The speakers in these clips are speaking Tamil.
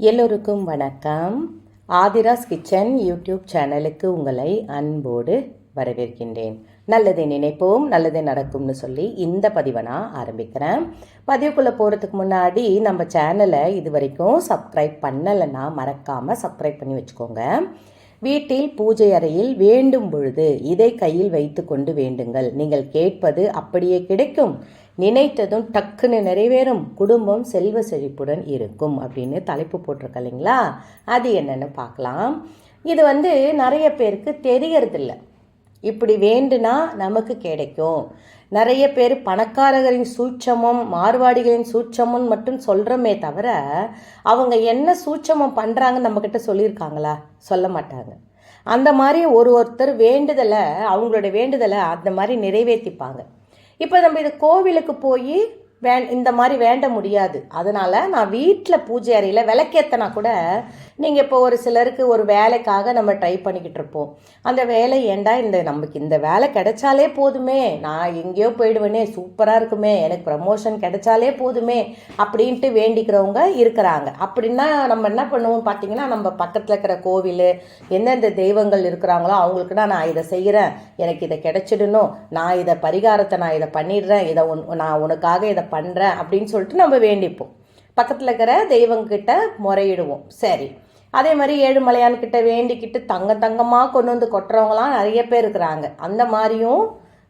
எல்லோருக்கும் வணக்கம். ஆதிராஸ் கிச்சன் யூடியூப் சேனலுக்கு உங்களை அன்போடு வரவேற்கின்றேன். நல்லதை நினைப்போம் நல்லதே நடக்கும்னு சொல்லி இந்த பதிவை நான் ஆரம்பிக்கிறேன். பதிவுக்குள்ளே போகிறதுக்கு முன்னாடி நம்ம சேனலை இது வரைக்கும் சப்ஸ்கிரைப் பண்ணலைன்னா மறக்காமல் சப்ஸ்கிரைப் பண்ணி வச்சுக்கோங்க. வீட்டில் பூஜை அறையில் வேண்டும் பொழுது இதை கையில் வைத்து கொண்டு வேண்டுங்கள். நீங்கள் கேட்பது அப்படியே கிடைக்கும். நினைத்ததும் டக்குன்னு நிறைவேறும். குடும்பம் செல்வ செழிப்புடன் இருக்கும் அப்படின்னு தலைப்பு போட்டிருக்க இல்லைங்களா? அது என்னென்னு பார்க்கலாம். இது வந்து நிறைய பேருக்கு தெரியறதில்ல. இப்படி வேண்டுனா நமக்கு கிடைக்கும். நிறைய பேர் பணக்காரர்களின் சூட்சமும் மார்வாடிகளின் சூட்சமும் மட்டும் சொல்கிறோமே தவிர அவங்க என்ன சூட்சமம் பண்ணுறாங்கன்னு நம்மக்கிட்ட சொல்லியிருக்காங்களா? சொல்ல மாட்டாங்க. அந்த மாதிரி ஒரு ஒருத்தர் வேண்டுதலை அவங்களோட வேண்டுதலை அந்த மாதிரி நிறைவேற்றிப்பாங்க இப்போ நம்ம இது கோவிலுக்கு போய் வே இந்த மாதிரி வேண்ட முடியாது. அதனால் நான் வீட்டில் பூஜை அறையில் விளக்கேற்றினா கூட நீங்கள் இப்போ ஒரு சிலருக்கு ஒரு வேலைக்காக நம்ம ட்ரை பண்ணிக்கிட்டு இருப்போம். அந்த வேலை ஏண்டா இந்த நமக்கு இந்த வேலை கிடைச்சாலே போதுமே நான் எங்கேயோ போயிடுவேனே சூப்பராக இருக்குமே எனக்கு ப்ரமோஷன் கிடைச்சாலே போதுமே அப்படின்ட்டு வேண்டிக்கிறவங்க இருக்கிறாங்க. அப்படின்னா நம்ம என்ன பண்ணுவோம் பார்த்தீங்கன்னா நம்ம பக்கத்தில் இருக்கிற கோவில் எந்தெந்த தெய்வங்கள் இருக்கிறாங்களோ அவங்களுக்கு நான் இதை செய்கிறேன் எனக்கு இதை கிடைச்சிடணும் நான் இதை பரிகாரத்தை நான் இதை பண்ணிடுறேன் இதை உன் நான் உனக்காக இதை பண்ணுறேன் அப்படின்னு சொல்லிட்டு நம்ம வேண்டிப்போம். பக்கத்தில் இருக்கிற தெய்வங்கிட்ட முறையிடுவோம். சரி. அதே மாதிரி ஏழுமலையான்கிட்ட வேண்டிக்கிட்டு தங்க தங்கமாக கொண்டு வந்து கொட்டுறவங்களாம் நிறைய பேர் இருக்கிறாங்க. அந்த மாதிரியும்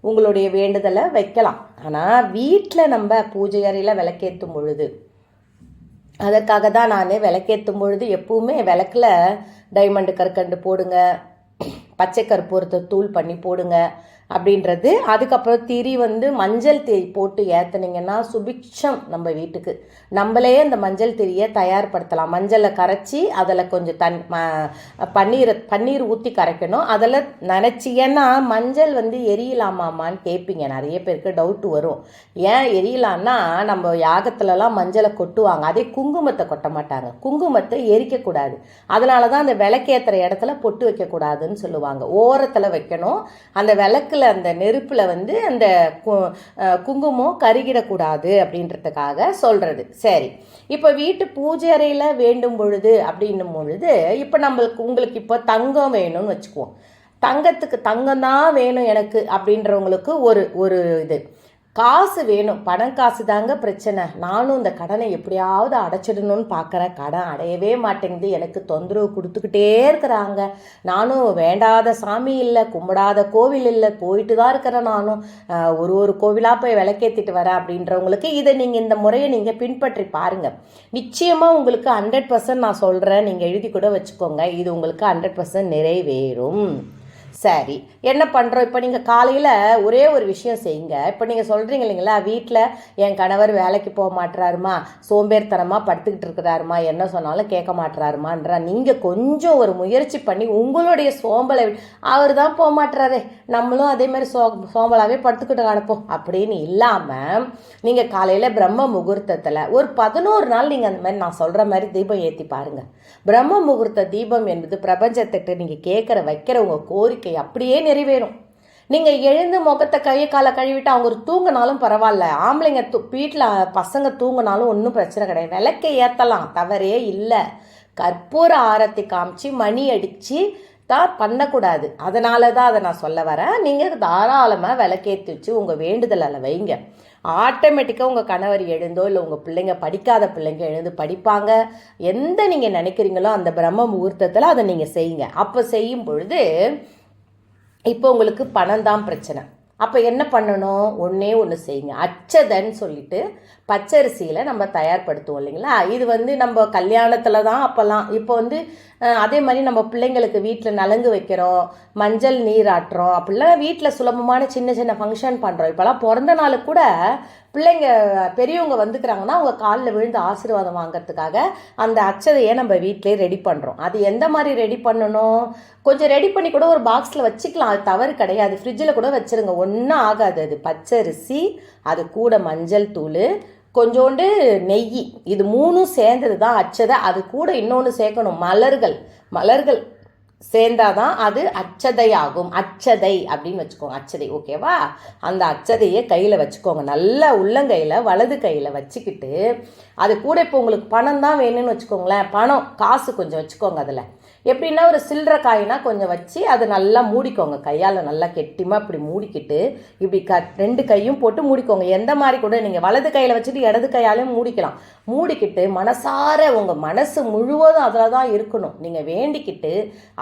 உங்களுடைய வேண்டுதலை வைக்கலாம். ஆனால் வீட்டில் நம்ம பூஜை அறையில் விளக்கேற்றும் பொழுது அதற்காக தான் நான் விளக்கேற்றும் பொழுது எப்பவுமே விளக்கில் டைமண்டு கற்கண்டு போடுங்க. பச்சை கற்பூரத்தை தூள் பண்ணி போடுங்க அப்படின்றது. அதுக்கப்புறம் திரி வந்து மஞ்சள் திரி போட்டு ஏற்றுனீங்கன்னா சுபிக்ஷம் நம்ம வீட்டுக்கு. நம்மளே அந்த மஞ்சள் திரியை தயார்படுத்தலாம். மஞ்சளை கரைச்சி அதில் கொஞ்சம் தன் பன்னீரை பன்னீர் ஊற்றி கரைக்கணும். அதில் நினச்சி ஏன்னா மஞ்சள் வந்து எரியலாமாமான்னு கேட்பீங்க நிறைய பேருக்கு டவுட் வரும். ஏன் எரியலான்னா நம்ம யாகத்துலலாம் மஞ்சளை கொட்டுவாங்க. அதே குங்குமத்தை கொட்ட மாட்டாங்க. குங்குமத்தை எரிக்கக்கூடாது. அதனால தான் அந்த விளக்கேற்றுற இடத்துல பொட்டு வைக்கக்கூடாதுன்னு சொல்லுவாங்க. ஓரத்தில் வைக்கணும். அந்த விளக்கில் அந்த நெருப்பில் வந்து அந்த குங்குமம் கருகிடக்கூடாது அப்படின்றதுக்காக சொல்கிறது சரி. இப்போ வீட்டு பூஜை அறையில் வேண்டும் பொழுது அப்படின்னும் பொழுது இப்போ நம்மளுக்கு உங்களுக்கு இப்போ தங்கம் வேணும்னு வச்சுக்குவோம். தங்கத்துக்கு தங்கம் தான் வேணும் எனக்கு அப்படின்றவங்களுக்கு ஒரு ஒரு இது. காசு வேணும். பணம் காசு தாங்க பிரச்சனை. நானும் இந்த கடனை எப்படியாவது அடைச்சிடணும்னு பார்க்குறேன் கடன் அடையவே மாட்டேங்குது. எனக்கு தொந்தரவு கொடுத்துக்கிட்டே இருக்கிறாங்க. நானும் வேண்டாத சாமி இல்லை கும்பிடாத கோவில் இல்லை போயிட்டு தான் இருக்கிறேன் நானும். ஒரு ஒரு கோவிலாக போய் விளக்கேற்றிட்டு வரேன் அப்படின்றவங்களுக்கு இதை நீங்கள் இந்த முறையை நீங்கள் பின்பற்றி பாருங்கள் நிச்சயமாக உங்களுக்கு ஹண்ட்ரட் பர்சன்ட் நான் சொல்கிறேன் நீங்கள் எழுதி கூட வச்சுக்கோங்க. இது உங்களுக்கு ஹண்ட்ரட் பர்சன்ட் நிறைவேறும். சரி என்ன பண்ணுறோம் இப்போ நீங்கள் காலையில் ஒரே ஒரு விஷயம் செய்யுங்க. இப்போ நீங்கள் சொல்கிறீங்க இல்லைங்களா வீட்டில் என் கணவர் வேலைக்கு போக மாட்டுறாருமா சோம்பேறித்தனமாக படுத்துக்கிட்டு இருக்கிறாருமா என்ன சொன்னாலும் கேட்க மாட்டுறாருமான்றா நீங்கள் கொஞ்சம் ஒரு முயற்சி பண்ணி உங்களுடைய சோம்பலை அவர் தான் போக மாட்டுறாரு நம்மளும் அதேமாதிரி சோ சோம்பலாகவே படுத்துக்கிட்டு கிடப்போம். அப்படின்னு இல்லாமல் நீங்கள் காலையில் பிரம்ம முகூர்த்தத்தில் ஒரு பதினோரு நாள் நீங்கள் அந்த மாதிரி நான் சொல்கிற மாதிரி தீபம் ஏற்றி பாருங்கள் பிரம்ம முகூர்த்த தீபம் என்பது பிரபஞ்சத்திட்ட நீங்கள் கேட்குற வைக்கிற உங்கள் கோரிக்கை கோரிக்கை அப்படியே நிறைவேறும். நீங்கள் எழுந்து முகத்தை கையை காலை கழுவிட்டு அவங்க ஒரு தூங்கினாலும் பரவாயில்ல. ஆம்பளைங்க தூ வீட்டில் பசங்க தூங்கினாலும் ஒன்றும் பிரச்சனை கிடையாது. விளக்கை ஏற்றலாம் தவறே இல்லை. கற்பூர ஆரத்தி காமிச்சு மணி அடித்து தான் பண்ணக்கூடாது. அதனால தான் அதை நான் சொல்ல வரேன். நீங்கள் தாராளமாக விளக்கேற்றி வச்சு உங்கள் வேண்டுதலில் வைங்க. ஆட்டோமேட்டிக்காக உங்கள் கணவர் எழுந்தோ இல்லை உங்கள் பிள்ளைங்க படிக்காத பிள்ளைங்க எழுந்து படிப்பாங்க. எந்த நீங்கள் நினைக்கிறீங்களோ அந்த பிரம்ம முகூர்த்தத்தில் அதை நீங்கள் செய்யுங்க. அப்போ செய்யும் பொழுது இப்போ உங்களுக்கு பணம் தான் பிரச்சனை. அப்போ என்ன பண்ணணும்? ஒன்றே ஒன்று செய்யுங்க. அச்சதன்னு சொல்லிட்டு பச்சரிசியில் நம்ம தயார்படுத்துவோம் இல்லைங்களா? இது வந்து நம்ம கல்யாணத்தில் தான் அப்போல்லாம். இப்போ வந்து அதே மாதிரி நம்ம பிள்ளைங்களுக்கு வீட்டில் நலங்கு வைக்கிறோம் மஞ்சள் நீராட்டுறோம் அப்படிலாம் வீட்டில் சுலபமான சின்ன சின்ன ஃபங்க்ஷன் பண்ணுறோம் இப்போலாம் பிறந்த நாள் கூட பிள்ளைங்க பெரியவங்க வந்துக்கிறாங்கன்னா அவங்க காலில் விழுந்து ஆசீர்வாதம் வாங்கிறதுக்காக அந்த அச்சதையை நம்ம வீட்டிலே ரெடி பண்ணுறோம் அது எந்த மாதிரி ரெடி பண்ணணும்? கொஞ்சம் ரெடி பண்ணி கூட ஒரு பாக்ஸில் வச்சுக்கலாம். அது தவறு கிடையாது. ஃப்ரிட்ஜில் கூட வச்சுருங்க. ஒன்றும் ஆகாது. அது பச்சரிசி அது கூட மஞ்சள் தூள் கொஞ்சோண்டு நெய் இது மூணும் சேர்ந்தது தான் அச்சதை அது கூட இன்னொன்று சேர்க்கணும் மலர்கள். மலர்கள் சேர்ந்தாதான் அது அச்சதையாகும். அச்சதை அப்படின்னு வச்சுக்கோங்க அச்சதை ஓகேவா? அந்த அச்சதையை கையில் வச்சுக்கோங்க. நல்லா உள்ளங்கையில் வலது கையில் வச்சுக்கிட்டு அது கூட இப்போ உங்களுக்கு பணம் தான் வேணும்னு வச்சுக்கோங்களேன். பணம் காசு கொஞ்சம் வச்சுக்கோங்க அதில். எப்படின்னா ஒரு சில்லற காயினா கொஞ்சம் வச்சு அதை நல்லா மூடிக்கோங்க. கையால் நல்லா கெட்டிமாக இப்படி மூடிக்கிட்டு இப்படி க ரெண்டு கையும் போட்டு மூடிக்கோங்க. எந்த மாதிரி கூட நீங்கள் வலது கையில் வச்சுட்டு இடது கையாலையும் மூடிக்கலாம். மூடிக்கிட்டு மனசார உங்கள் மனசு முழுவதும் அதில் தான் இருக்கணும். நீங்கள் வேண்டிக்கிட்டு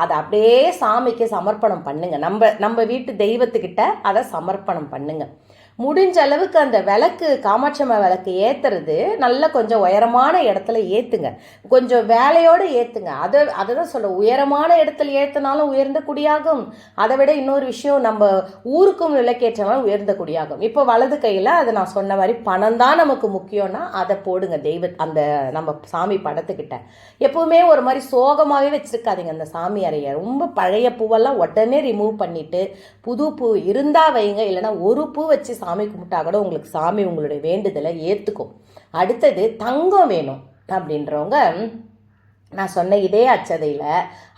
அதை அப்படியே சாமிக்கு சமர்ப்பணம் பண்ணுங்கள் நம்ம நம்ம வீட்டு தெய்வத்துக்கிட்ட அதை சமர்ப்பணம் பண்ணுங்கள் முடிஞ்ச அளவுக்கு அந்த விளக்கு காமாட்சம்மா விளக்கு ஏற்றுறது நல்லா கொஞ்சம் உயரமான இடத்துல ஏற்றுங்க கொஞ்சம் வேலையோடு ஏற்றுங்க அதை அதை தான் சொல்ல உயரமான இடத்துல ஏற்றினாலும் உயர்ந்த குடியாகும். அதை விட இன்னொரு விஷயம் நம்ம ஊருக்கும் விளக்கேற்றினாலும் உயர்ந்த குடியாகும். இப்போ வலது கையில் அதை நான் சொன்ன மாதிரி பணம் தான் நமக்கு முக்கியம்னா அதை போடுங்க தெய்வ அந்த நம்ம சாமி படத்துக்கிட்ட. எப்பவுமே ஒரு மாதிரி சோகமாகவே வச்சுருக்காதீங்க அந்த சாமி அறையை. ரொம்ப பழைய பூவெல்லாம் உடனே ரிமூவ் பண்ணிவிட்டு புது பூ இருந்தால் வைங்க. இல்லைன்னா ஒரு பூ வச்சு சாமி கும்பிட்டா கூட உங்களுக்கு சாமி உங்களுடைய வேண்டுதலை ஏற்றுக்கும் அடுத்தது தங்கம் வேணும் அப்படின்றவங்க நான் சொன்ன இதே அச்சதையில்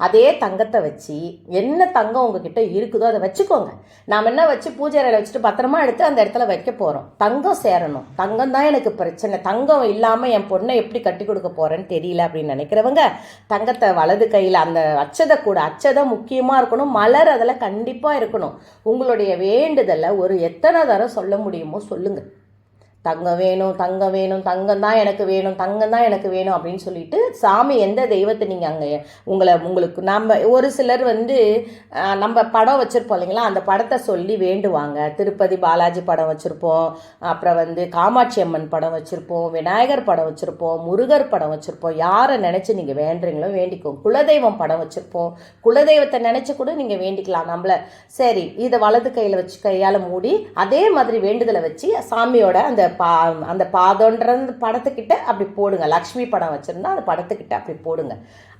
அதே தங்கத்தை வச்சு என்ன தங்கம் உங்ககிட்ட இருக்குதோ அதை வச்சுக்கோங்க. நாம் என்ன வச்சு பூஜை அறையில் வச்சுட்டு பத்திரமா எடுத்து அந்த இடத்துல வைக்க போகிறோம் தங்கம் சேரணும். தங்கம் தான் எனக்கு பிரச்சனை. தங்கம் இல்லாமல் என் பொண்ணை எப்படி கட்டி கொடுக்க போகிறேன்னு தெரியல அப்படின்னு நினைக்கிறவங்க தங்கத்தை வலது கையில் அந்த அச்சதை கூட அச்சதை முக்கியமாக இருக்கணும். மலர் அதில் கண்டிப்பாக இருக்கணும். உங்களுடைய வேண்டுதலை ஒரு எத்தனை தரம் சொல்ல முடியுமோ சொல்லுங்கள் தங்கம் வேணும் தங்கம் வேணும் தங்கம் தான் எனக்கு வேணும் தங்கம் தான் எனக்கு வேணும் அப்படின்னு சொல்லிட்டு சாமி எந்த தெய்வத்தை நீங்கள் அங்கே உங்களை உங்களுக்கு நம்ம ஒரு சிலர் வந்து நம்ம படம் வச்சுருப்போம் இல்லைங்களா? அந்த படத்தை சொல்லி வேண்டுவாங்க. திருப்பதி பாலாஜி படம் வச்சுருப்போம். அப்புறம் வந்து காமாட்சி அம்மன் படம் வச்சுருப்போம். விநாயகர் படம் வச்சுருப்போம். முருகர் படம் வச்சுருப்போம். யாரை நினச்சி நீங்கள் வேண்டுறீங்களோ வேண்டிக்கும் குலதெய்வம் படம் வச்சுருப்போம். குலதெய்வத்தை நினச்சி கூட நீங்கள் வேண்டிக்கலாம் நம்மளை. சரி இதை வலது கையில் வச்சு கையால் மூடி அதே மாதிரி வேண்டுதலை வச்சு சாமியோட அந்த பா அந்த பாதன்ற படத்துக்கிட்ட அப்படி போடுங்க. லக்ஷ்மி படம் வச்சுருந்தா அந்த படத்துக்கிட்ட அப்படி போடுங்க.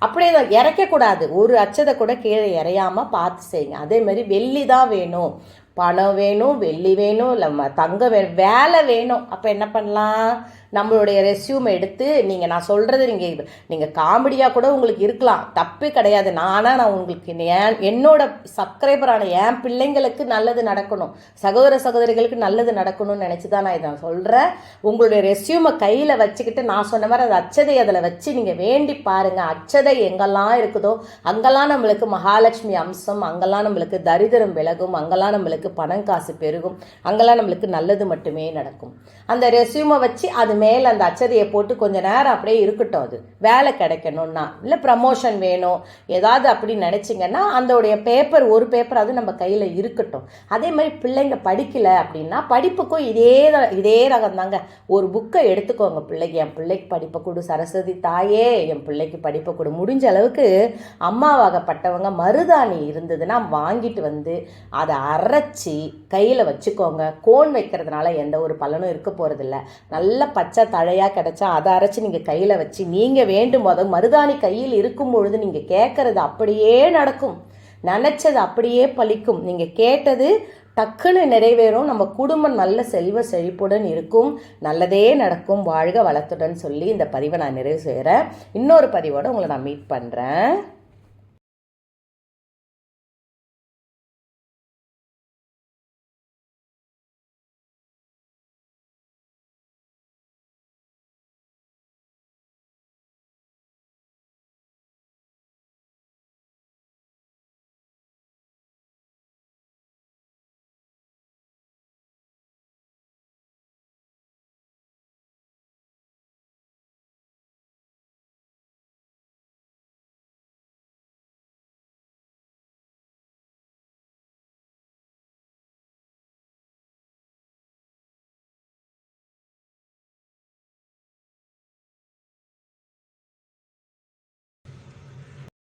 அப்படியே தான் இறைக்கக்கூடாது. ஒரு அச்சதை கூட கீழே இறையாமல் பார்த்து செய்யுங்க. அதே மாதிரி வெள்ளி தான் வேணும். பணம் வேணும் வெள்ளி வேணும் இல்லை தங்கம் வேணும் வேலை வேணும். அப்போ என்ன பண்ணலாம்? நம்மளுடைய ரெஸ்யூம் எடுத்து நீங்கள் நான் சொல்கிறது நீங்கள் நீங்கள் காமெடியாக கூட உங்களுக்கு இருக்கலாம். தப்பு கிடையாது. நானாக நான் உங்களுக்கு ஏன் என்னோட சப்ஸ்கிரைபரான என் பிள்ளைங்களுக்கு நல்லது நடக்கணும். சகோதர சகோதரிகளுக்கு நல்லது நடக்கணும்னு நினச்சி தான் நான் இதை சொல்கிறேன் உங்களுடைய ரெஸ்யூமை கையில் வச்சுக்கிட்டு நான் சொன்ன மாதிரி அது அச்சதை அதில் வச்சு நீங்கள் வேண்டி பாருங்கள் அச்சதை எங்கெல்லாம் இருக்குதோ அங்கெல்லாம் நம்மளுக்கு மகாலட்சுமி அம்சம் அங்கெல்லாம் நம்மளுக்கு தரித்திரம் விலகும் அங்கெல்லாம் நம்மளுக்கு பணம் காசு பெருகும் அங்கெல்லாம் நம்மளுக்கு நல்லது மட்டுமே நடக்கும். அந்த ரெஸ்யூமை வச்சு அது மேலே அந்த அச்சதையை போட்டு கொஞ்சம் நேரம் அப்படியே இருக்கட்டும் அது. வேலை கிடைக்கணும்னா இல்லை ப்ரமோஷன் வேணும் ஏதாவது அப்படி நினச்சிங்கன்னா அதோடைய பேப்பர் ஒரு பேப்பர் அது நம்ம கையில் இருக்கட்டும். அதே மாதிரி பிள்ளைங்க படிக்கலை அப்படின்னா படிப்புக்கும் இதே இதே ரகம் தாங்க ஒரு புக்கை எடுத்துக்கோங்க பிள்ளைக்கு. என் பிள்ளைக்கு படிப்பை கொடு சரஸ்வதி தாயே என் பிள்ளைக்கு படிப்பை கொடு. முடிஞ்ச அளவுக்கு அம்மாவாகப்பட்டவங்க மருதாணி இருந்ததுன்னா வாங்கிட்டு வந்து அதை அரைச்சி கையில் வச்சுக்கோங்க. கோன் வைக்கிறதுனால எந்த ஒரு பலனும் இருக்க போகிறதில்ல நல்ல பச்சை தழையாக கிடச்சா அதை அரைச்சி நீங்கள் கையில் வச்சு நீங்கள் வேண்டும் போது மருதாணி கையில் இருக்கும் பொழுது நீங்கள் கேட்குறது அப்படியே நடக்கும். நினச்சது அப்படியே பலிக்கும் நீங்கள் கேட்டது டக்குன்னு நிறைவேறும். நம்ம குடும்பம் நல்ல செல்வ செழிப்புடன் இருக்கும். நல்லதே நடக்கும். வாழ்க வளத்துடன் சொல்லி இந்த பதிவை நான் நிறைவு செய்கிறேன் இன்னொரு பதிவோடு உங்களை நான் மீட் பண்ணுறேன்